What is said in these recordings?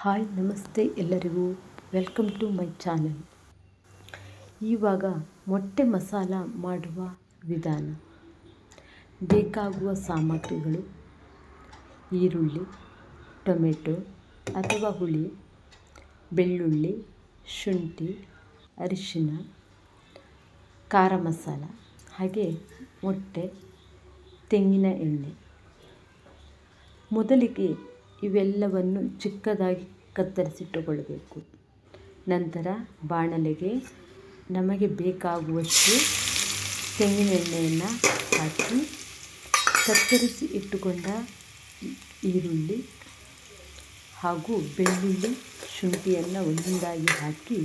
Hi, ನಮಸ್ತೆ ಎಲ್ಲರಿಗೂ. Welcome to my channel. ಇವಾಗ ಮೊಟ್ಟೆ ಮಸಾಲ ಮಾಡುವ ವಿಧಾನ. ಬೇಕಾಗುವ ಸಾಮಗ್ರಿಗಳು ಈರುಳ್ಳಿ, ಟೊಮೆಟೊ ಅಥವಾ ಹುಳಿ, ಬೆಳ್ಳುಳ್ಳಿ, ಶುಂಠಿ, ಅರಿಶಿನ, ಖಾರ ಮಸಾಲ, ಹಾಗೆ ಮೊಟ್ಟೆ, ತೆಂಗಿನ ಎಣ್ಣೆ. ಮೊದಲಿಗೆ ಇವೆಲ್ಲವನ್ನು ಚಿಕ್ಕದಾಗಿ ಕತ್ತರಿಸಿಟ್ಟುಕೊಳ್ಳಬೇಕು. ನಂತರ ಬಾಣಲೆಗೆ ನಮಗೆ ಬೇಕಾಗುವಷ್ಟು ತೆಂಗಿನೆಣ್ಣೆಯನ್ನು ಹಾಕಿ ಕತ್ತರಿಸಿ ಇಟ್ಟುಕೊಂಡ ಈರುಳ್ಳಿ ಹಾಗೂ ಬೆಳ್ಳುಳ್ಳಿ ಶುಂಠಿಯನ್ನು ಒಂದೊಂದಾಗಿ ಹಾಕಿ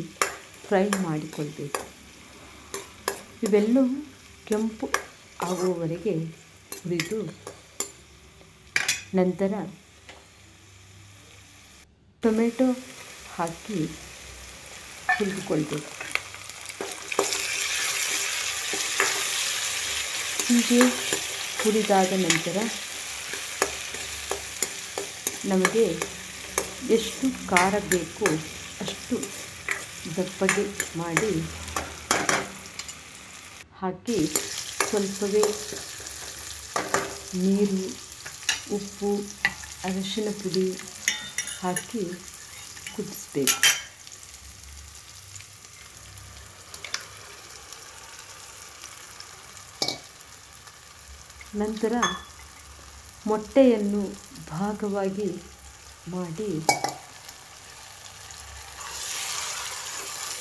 ಫ್ರೈ ಮಾಡಿಕೊಳ್ಬೇಕು. ಇವೆಲ್ಲವೂ ಕೆಂಪು ಆಗುವವರೆಗೆ ಹುರಿದು ನಂತರ ಟೊಮೆಟೊ ಹಾಕಿ ಹುರಿದುಕೊಳ್ಬೇಕು. ಹೀಗೆ ಹುರಿದಾದ ನಂತರ ನಮಗೆ ಎಷ್ಟು ಖಾರ ಬೇಕು ಅಷ್ಟು ದಪ್ಪಗೆ ಮಾಡಿ ಹಾಕಿ ಸ್ವಲ್ಪವೇ ನೀರು, ಉಪ್ಪು, ಅರಶಿನ ಪುಡಿ ಹಾಕಿ ಕುದಿಸ್ಬೇಕು. ನಂತರ ಮೊಟ್ಟೆಯನ್ನು ಭಾಗವಾಗಿ ಮಾಡಿ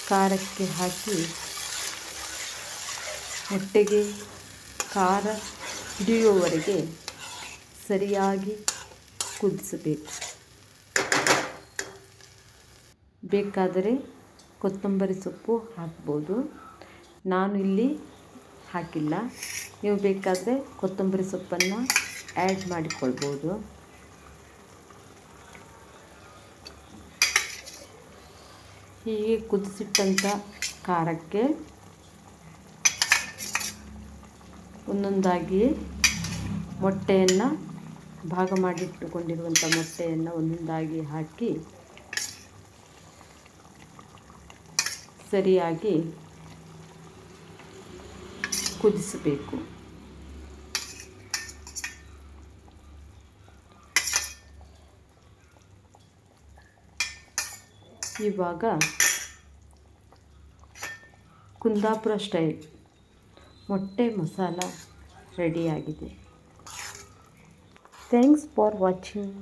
ಖಾರಕ್ಕೆ ಹಾಕಿ ಮೊಟ್ಟೆಗೆ ಖಾರ ಹಿಡಿಯುವವರೆಗೆ ಸರಿಯಾಗಿ ಕುದಿಸಬೇಕು. ಬೇಕಾದರೆ ಕೊತ್ತಂಬರಿ ಸೊಪ್ಪು ಹಾಕ್ಬೋದು. ನಾನು ಇಲ್ಲಿ ಹಾಕಿಲ್ಲ. ನೀವು ಬೇಕಾದರೆ ಕೊತ್ತಂಬರಿ ಸೊಪ್ಪನ್ನು ಆ್ಯಡ್ ಮಾಡಿಕೊಳ್ಬೋದು. ಹೀಗೆ ಕುದಿಸಿಟ್ಟಂಥ ಖಾರಕ್ಕೆ ಒಂದೊಂದಾಗಿ ಮೊಟ್ಟೆಯನ್ನು ಭಾಗ ಮಾಡಿಟ್ಟುಕೊಂಡಿರುವಂಥ ಮೊಟ್ಟೆಯನ್ನು ಒಂದೊಂದಾಗಿ ಹಾಕಿ ಸರಿಯಾಗಿ ಕುದಿಸಬೇಕು. ಇವಾಗ ಕುಂದಾಪುರ ಸ್ಟೈಲ್ ಮೊಟ್ಟೆ ಮಸಾಲ ರೆಡಿಯಾಗಿದೆ ಥ್ಯಾಂಕ್ಸ್ ಫಾರ್ ವಾಚಿಂಗ್